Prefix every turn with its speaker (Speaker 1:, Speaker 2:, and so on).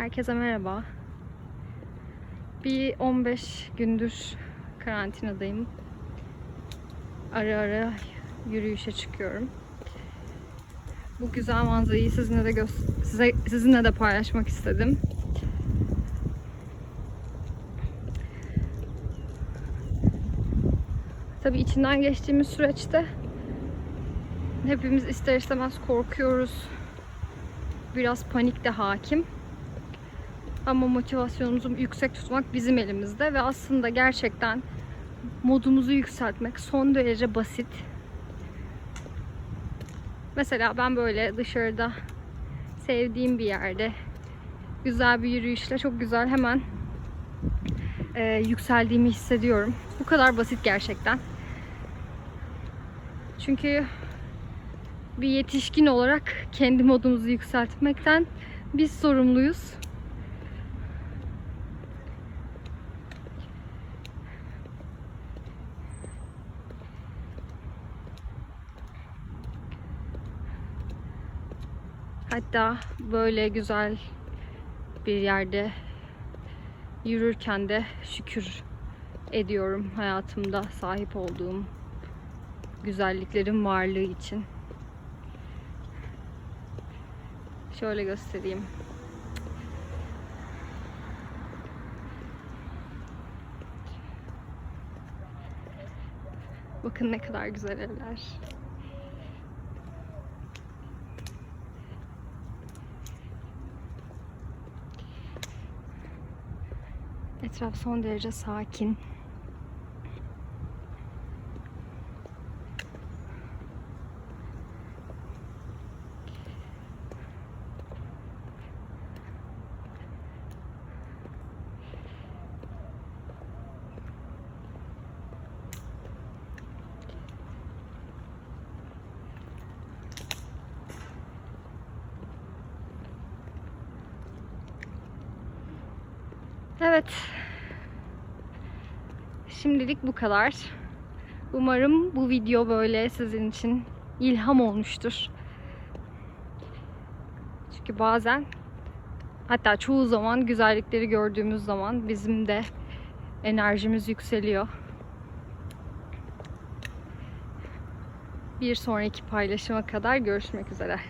Speaker 1: Herkese merhaba. Bir 15 gündür karantinadayım. Ara ara yürüyüşe çıkıyorum. Bu güzel manzarayı sizinle de size, sizinle de paylaşmak istedim. Tabii içinden geçtiğimiz süreçte hepimiz ister istemez korkuyoruz. Biraz panik de hakim. Ama motivasyonumuzu yüksek tutmak bizim elimizde ve aslında gerçekten modumuzu yükseltmek son derece basit. Mesela ben böyle dışarıda sevdiğim bir yerde güzel bir yürüyüşle çok güzel hemen e, yükseldiğimi hissediyorum. Bu kadar basit gerçekten. Çünkü bir yetişkin olarak kendi modumuzu yükseltmekten biz sorumluyuz. Hatta böyle güzel bir yerde yürürken de şükür ediyorum hayatımda sahip olduğum güzelliklerin varlığı için. Şöyle göstereyim. Bakın ne kadar güzel evler. Etraf son derece sakin. Evet. Şimdilik bu kadar. Umarım bu video böyle sizin için ilham olmuştur. Çünkü bazen hatta çoğu zaman güzellikleri gördüğümüz zaman bizim de enerjimiz yükseliyor. Bir sonraki paylaşıma kadar görüşmek üzere.